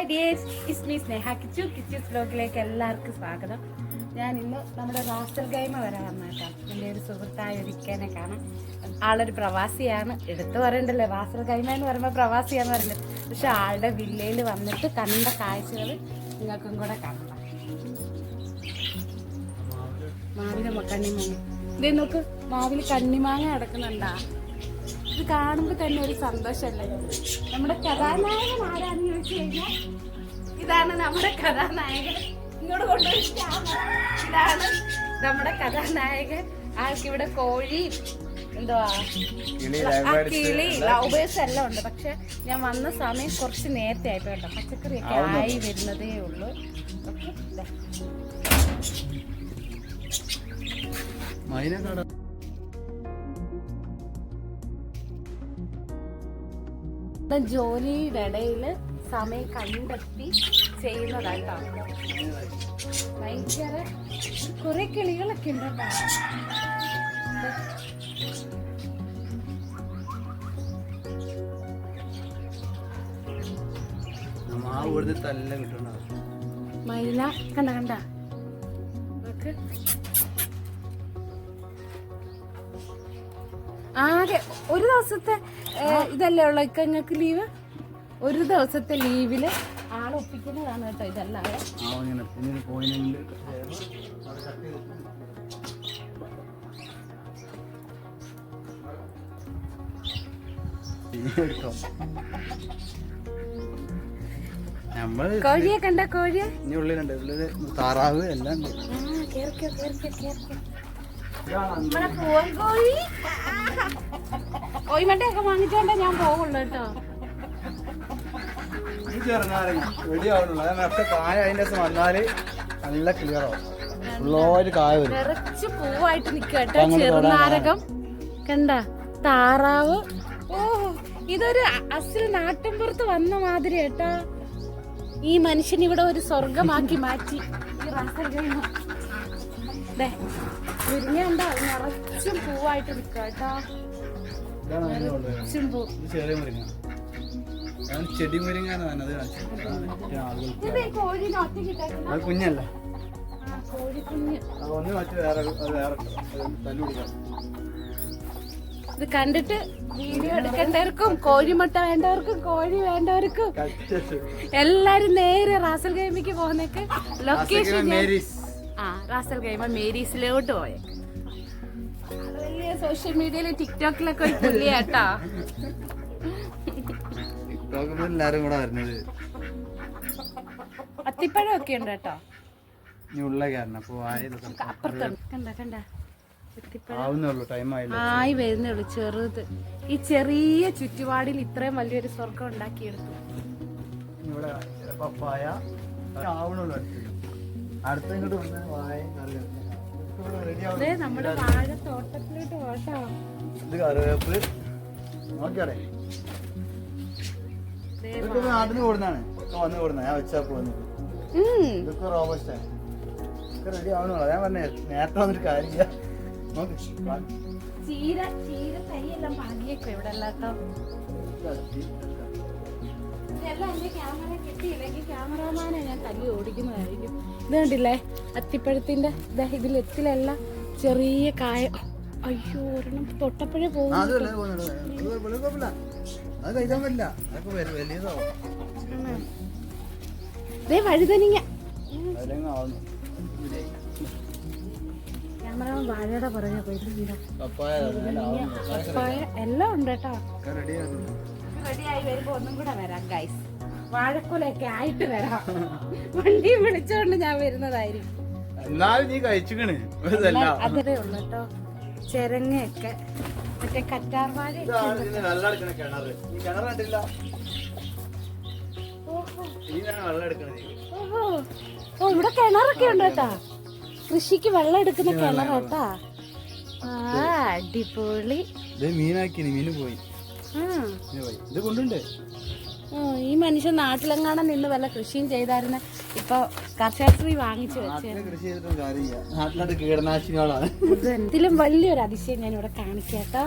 Hi dears is me Sneha Kichu Kichu's വ്ലോഗിലേക്ക് എല്ലാവർക്കും സ്വാഗതം. ഞാൻ ഇന്ന് നമ്മുടെ റാസൽ ഗൈമ വരെ വന്നേക്കാം. എന്റെ ഒരു സുഹൃത്തായ ഒരിക്കാനെ കാണാം ആളൊരു പ്രവാസിയാണ്. എടുത്തു പറയണ്ടല്ലോ റാസൽ ഗൈമ എന്ന് പറയുമ്പോൾ പ്രവാസിയാന്ന് പറയുന്നത് പക്ഷെ ആളുടെ വില്ലയിൽ വന്നിട്ട് കണ്ട കാഴ്ചകൾ നിങ്ങൾക്കും കൂടെ കാണാം. മാവിലെ കണ്ണിമാങ്ങ. ഇതേ നോക്ക് മാവിൽ കണ്ണിമാങ്ങ കിടക്കുന്നുണ്ടാ. ഇത് കാണുമ്പോൾ തന്നെ ഒരു സന്തോഷമല്ലേ നമ്മുടെ കഥാനായകൻ കഴിഞ്ഞാൽ ഇതാണ് നമ്മുടെ കഥാനായകൻ. ഇങ്ങോട്ട് കൊണ്ടുപോയി. ഇതാണ് നമ്മുടെ കഥാനായകൻ. ആൾക്ക് ഇവിടെ കോഴി എന്തുവാ കിളി ലൗബേഴ്സ് ബേഴ്സ് എല്ലാം ഉണ്ട്. പക്ഷെ ഞാൻ വന്ന സമയം കുറച്ച് നേരത്തെ ആയിപ്പോ കേട്ടോ. പച്ചക്കറിയൊക്കെ ആയി വരുന്നതേ ഉള്ളൂ. ജോലിയുടെ ഇടയിൽ സമയം കണ്ടെത്തി ചെയ്യുന്നതായിട്ടാണ് ഭയങ്കര കുറെ കിളികളൊക്കെ ഉണ്ട് കേട്ടോ. മൈല കണ്ട കണ്ട. ആകെ ഒരു ദിവസത്തെ ഇതല്ലേ ഉള്ളു. ഇക്കങ്ങൾക്ക് ലീവ് ഒരു ദിവസത്തെ ലീവിൽ ആളൊപ്പിക്കുന്നതാണ് കേട്ടോ ഇതല്ലാതെ. കോഴിയെ കണ്ട? കോഴിയെ? ഇനി ഉള്ളിലുണ്ട് ഉള്ളിൽ താറാവ് എല്ലാം ഉണ്ട്. കോഴി. കോഴിമട്ടയൊക്കെ വാങ്ങിച്ചോണ്ടേ ഞാൻ പോവുള്ളൂ കേട്ടോ. കായ അതിന്റെ ദിവസം നല്ല ക്ലിയർ ആവും. ഉള്ളൊരു കായ വരും. നിറച്ച് പൂവായിട്ട് ചെറുനാരകം കണ്ട? താറാവ്. ഓ ഇതൊരു അസുര അസിൽ നാട്ടിൻപുറത്ത് വന്ന മാതിരി ഏട്ടാ ഈ മനുഷ്യൻ ഇവിടെ ഒരു സ്വർഗമാക്കി മാറ്റി. ഈ നിറച്ചും പൂവായിട്ട് നിൽക്കുക കേട്ടോ. നിറച്ചും പൂ. ഇത് ഞാൻ ചെടി മുരിങ്ങാണ് അത് കാണിച്ചത്. അത് കുഞ്ഞല്ല? ഒന്ന് മറ്റു വേറെ വേറെ. അത് ഇത് കണ്ടിട്ട് വീഡിയോ എടുക്കേണ്ടവർക്കും കോഴിമുട്ട വേണ്ടവർക്കും കോഴി വേണ്ടവർക്കും. എല്ലാരും നേരെ റാസൽ ഗെയിമിക്ക് പോകുന്നേക്ക്. ലൊക്കേഷൻ ആ റാസൽ ഗെയിമ മേരീസിലോട്ട് പോയെ സോഷ്യൽ മീഡിയയിൽ ടിക്ടോക്കിലൊക്കെ ഒരു പുള്ളിയാട്ടോ. എല്ലാരും കൂടെ വരുന്നത്. അത്തിപ്പഴം ഒക്കെ ഉണ്ട് കേട്ടോ. ഉള്ള കാരണം അപ്പൊ ടൈം ആയില്ല? ആയി വരുന്നേ ഉള്ളു ചെറുത്. ഈ ചെറിയ ചുറ്റുപാടിൽ ഇത്രയും വലിയൊരു സ്വർഗം ഉണ്ടാക്കിയെടുത്തു. ഇവിടെ പപ്പായ ആവണുള്ളൂ അടുത്ത് അടുത്ത് ഇങ്ങോട്ട് വന്ന് വായ അതെ നമ്മുടെ വാഴ തോട്ടത്തിലോട്ട് പോട്ടോ. ഇത് കറിവേപ്പ്. നോക്കിയാടേ ദേ ഇതൊക്കെ നാട്ടിൽ നിന്ന് കൊടുന്നാണ് വന്ന് കൊടുന്ന ഞാൻ വെച്ചാ പോകുന്നത് ഉം. ഇതൊക്കെ റോബസ്റ്റ് ആണ്. ഇതൊക്കെ റെഡി ആവണുള്ളൂ. ഞാൻ പറഞ്ഞേ നേരത്തെ വന്നിട്ട് കാര്യമില്ല. നോക്ക്. ചീര ചീര തൈയെല്ലാം പാകിയേക്കോ ഇവിടെ എല്ലാട്ടോ ഇതെല്ലാം എന്റെ ക്യാമറ കിട്ടിയില്ലെങ്കിൽ ക്യാമറമാനെ ഞാൻ തല്ലി ഓടിക്കുന്നതായിരിക്കും. ഇത് കണ്ടില്ലേ? അത്തിപ്പഴത്തിന്റെ ഇതിൽ എത്തിലല്ല ചെറിയ കായ. അയ്യോ ഒരെണ്ണം തൊട്ടപ്പഴേ പോകുന്നു. അത് കഴിക്കാൻ പറ്റില്ല. അതൊക്കെ വലിയ വലിയതാവും. വഴുതനിങ്ങ ക്യാമറമാൻ വാഴയുടെ പുറകെ പപ്പായ എല്ലാം ഉണ്ട് കേട്ടോ. റെഡിയായി വരുമ്പോ ഒന്നും കൂടെ വരാം ഗൈസ് വാഴക്കൊലയൊക്കെ ആയിട്ട് വരാം. വണ്ടി വിളിച്ചോണ്ട് ഞാൻ വരുന്നതായിരിക്കും. എന്നാലും നീ ഉള്ളു കേട്ടോ. ചെരങ്ങയൊക്കെ. മറ്റേ കറ്റാർ വാഴയൊക്കെ ഇതാണ് ഇതിന് വെള്ളം എടുക്കണ കിണറ് ഈ കിണർ കണ്ടില്ല ഓഹോ. ഇതിനാണ് വെള്ളം എടുക്കണത് ഓഹോ. ഓ ഇവിടെ കിണറൊക്കെ ഉണ്ട് കേട്ടാ. കൃഷിക്ക് വെള്ളം എടുക്കുന്ന കിണറാട്ടാ ആ അടിപൊളി. മീനാക്കി മീന് പോയി. ഇത് കൊണ്ടുണ്ട്. ഈ മനുഷ്യൻ നാട്ടിലെങ്ങാണം നിന്ന് വല്ല കൃഷിയും ചെയ്തായിരുന്ന. ഇപ്പൊ കർഷകശ്രീ വാങ്ങിച്ചു ഇതിലും വലിയൊരു അതിശയം ഞാൻ ഇവിടെ കാണിക്കാട്ടോ.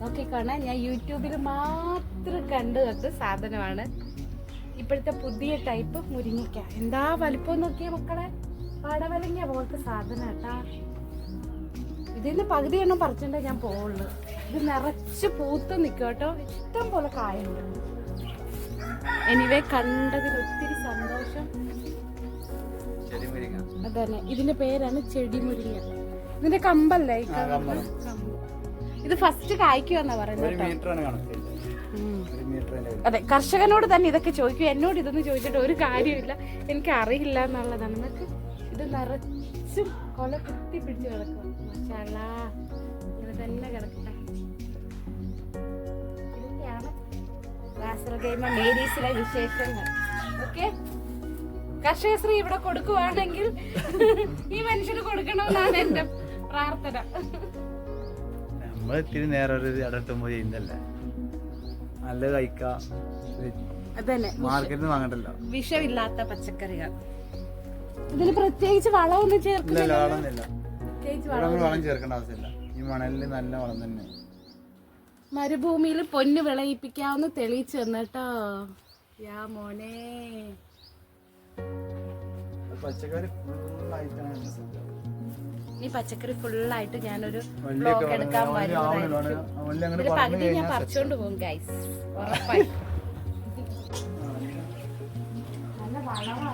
നോക്കിക്കോണേ ഞാൻ യൂട്യൂബിൽ മാത്രം കണ്ടു തൊട്ട് സാധനമാണ്. ഇപ്പോഴത്തെ പുതിയ ടൈപ്പ് മുരിങ്ങയ്ക്ക. എന്താ വലിപ്പം നോക്കിയ മക്കളെ? പടവലങ്ങ പോലത്തെ സാധനം കേട്ടാ. ഇതിന്ന് പകുതി എണ്ണം പറിച്ചിട്ടേ ഞാൻ പോവുള്ളൂ. ഇത് നിറച്ച് പൂത്ത് നിൽക്കും കേട്ടോ ഇഷ്ടം പോലെ കായുണ്ട്. എനിവേ കണ്ടതിൽ ഒത്തിരി സന്തോഷം. അതന്നെ. ഇതിന്റെ പേരാണ് ചെടി മുരിങ്ങ ഇതിന്റെ കമ്പല്ലേ ഈ കമ്പ്. ഇത് ഫസ്റ്റ് കായ്ക്കുവെന്നാ പറയുന്നത് അതെ കർഷകനോട് തന്നെ ഇതൊക്കെ ചോദിക്കും. എന്നോട് ഇതൊന്നും ചോദിച്ചിട്ട് ഒരു കാര്യമില്ല. എനിക്ക് അറിയില്ല എന്നുള്ളതാണ്. നിങ്ങൾക്ക് ഇത് നിറച്ചും കൊല കുത്തി പിടിച്ച് കിടക്കും. റാസൽ ഗെയിമ മേരീസിലെ വിശേഷങ്ങൾ. ഓക്കെ കർഷകശ്രീ ഇവിടെ കൊടുക്കുവാണെങ്കിൽ ഈ മനുഷ്യന് കൊടുക്കണമെന്നാണ് എന്റെ പ്രാർത്ഥന. നമ്മൾ ഇത്തിരി നേരം ഒരു നല്ല കഴിക്കാം. അതന്നെ. മാർക്കറ്റിൽ വാങ്ങണ്ടല്ലോ. വിഷമില്ലാത്ത പച്ചക്കറികൾ. ഇതിന് പ്രത്യേകിച്ച് വളമൊന്നും ചേർക്കുന്നില്ല പ്രത്യേകിച്ച് വളം വളം ചേർക്കേണ്ട ആവശ്യമില്ല. ഈ മണലിൽ നല്ല വളം തന്നെ. മരുഭൂമിയിൽ പൊന്ന് വിളയിപ്പിക്കാവുന്ന തെളിയിച്ചു തന്നട്ടോ. യാ മോനെ. ഈ പച്ചക്കറി ഫുള്ളായിട്ട് ഞാനൊരു ബ്ലോഗ് ബ്ലോക്ക് എടുക്കാൻ വരുന്നതായിരിക്കും. പകുതി ഞാൻ പറിച്ചോണ്ട് പോകും ഗൈസ് ഉറപ്പായി. നല്ല വളമാണ്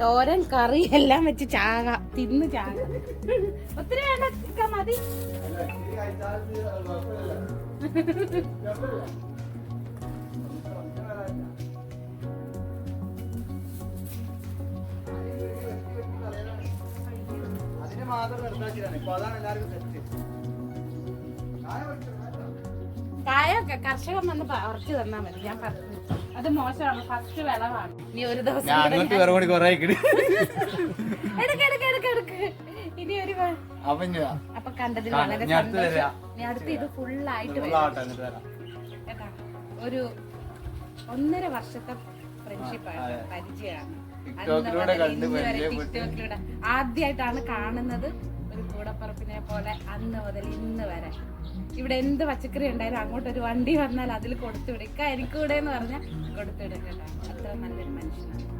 തോരൻ കറി എല്ലാം വെച്ച് ചാക തിന്ന് ചാക. ഒത്തിരി വേണ്ട മതി. കായൊക്കെ കർഷകൻ വന്ന് പറിച്ചു തന്നാ മതി. ഞാൻ പറഞ്ഞു അത് മോശമാണ്. ഫസ്റ്റ് വിളവാണ്. ഇനി ഒരു ദിവസം അങ്ങോട്ട് വേറെ കൂടി കുറെ ആയിക്കിട്. എടുക്ക് എടുക്ക് എടുക്ക് എടുക്ക്. ഇനി ഒരു അപ്പൊ കണ്ടതിൽ വളരെ സന്തോഷം. ഇനി അടുത്ത് ഇത് ഫുള്ളായിട്ട് വരും. ഫുള്ളാവട്ടെ എന്നിട്ട് വരാം. ഒരു ഒന്നര വർഷത്തെ ഫ്രണ്ട്ഷിപ്പാണ്. പരിചയമാണ്. ആദ്യമായിട്ടാണ് കാണുന്നത് ഒരു കൂടപ്പറപ്പിനെ പോലെ അന്ന് മുതൽ ഇന്ന് വരെ. ഇവിടെ എന്ത് പച്ചക്കറി ഉണ്ടായാലും അങ്ങോട്ട് ഒരു വണ്ടി വന്നാൽ അതിൽ കൊടുത്തു വിടുക എനിക്കൂടെ എന്ന് പറഞ്ഞാൽ കൊടുത്തു വിടും കേട്ടോ. അത്ര നല്ലൊരു മനുഷ്യനാണ്.